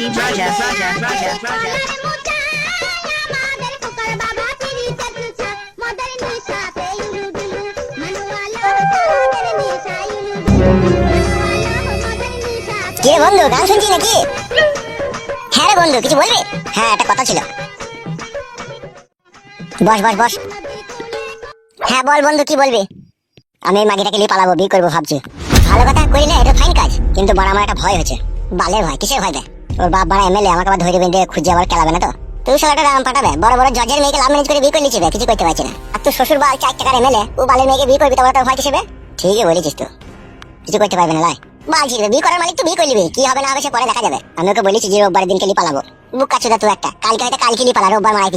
কে বন্ধু? গান শুনছি নাকি? হ্যাঁ রে বন্ধু কিছু বলবি? হ্যাঁ একটা কথা ছিল। বস বস বস। হ্যাঁ বল বন্ধু কি বলবি? আমি এই মাগিটাকে নিয়ে পালাবো বিয়ে করব ভাবছি। ভালো কথা করি না এটা ফাইন কাজ কিন্তু বড় আমার একটা ভয় হয়েছে। বালের ভয় কিসের ভয় দেয় ওর বাপ বাড়া এমএলএ, আমাকে আবার ধরে বেঁধে খুঁজে আবার খেলাবে না তো? তুই সালাটা রাম পাঠাবে। বড় বড় জজের মেয়েকে লাভ ম্যানেজ করে বিয়ে করে নিচ্ছে কিছু করতে পারছি না। আর তুই শ্বশুর বাল চার টাকার এমএলএ, ও বালের মেয়েকে বিয়ে করবি তোমার ভয় কিসেবে ঠিকই বলেছিস তো কিছু করতে পারবে না, লাই। বাল করার মালিক তো করে কি হবে না হবে সে পরে দেখা যাবে। আমি ওকে বলেছি যে রোববার পালাবো। বুক কাছে তুই একটা। কালকে হয়তো কালকে নিয়ে পালা রোববার মারাই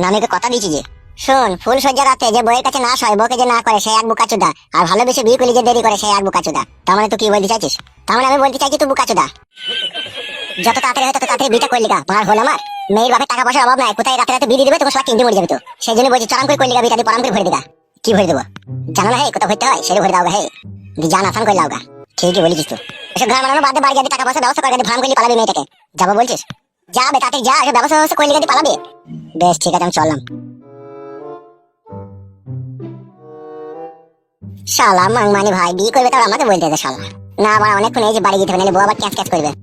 না আমি ওকে কথা দিয়েছি যে, শোন, ফুল সজ্জা রাতে যে বইয়ের কাছে না সয় বউকে যে না করে, সে এক বুকা চুদা আর ভালোবেসে বিয়ে করলে যে দেরি করে, সে এক বুকা চুদা তার মানে তুই কি বলতে চাইছিস? তার মানে আমি বলতে চাইছি তুই বুকা চুদা যত তাড়াতাড়ি হয় তত তাড়াতাড়ি বিটা করলি গা হল আমার। মেয়ের টাকা পয়সার অভাব নাই। কোথায় রাতে রাতে দিবে মরে যাবে তো। সেই জন্য বলছি, চরম করে করলি বিটা দিয়ে পরাম করে ভরে দিগা। কি ভরে দেবো? জানো না হে কোথাও ভরতে হয়? সেটা ভরে দাও হে। জান আসান করে দাও ঠিকই বলেছিস তো এসব বাদে বাড়ি টাকা পয়সা ব্যবস্থা করে ভাম করলি মেয়েটাকে। যাব বলছিস? যাবে তাতে যা, এসব ব্যবস্থা ব্যবস্থা করলি গাড়ি পালাবি। বেশ, ঠিক আছে, আমি চললাম। শালা মাংমানি ভাই, বিয়ে করবে তার আমাকে বলতে শালা। না, আবার অনেকক্ষণ এই যে বাড়ি যেতে হবে বউ আবার করবে।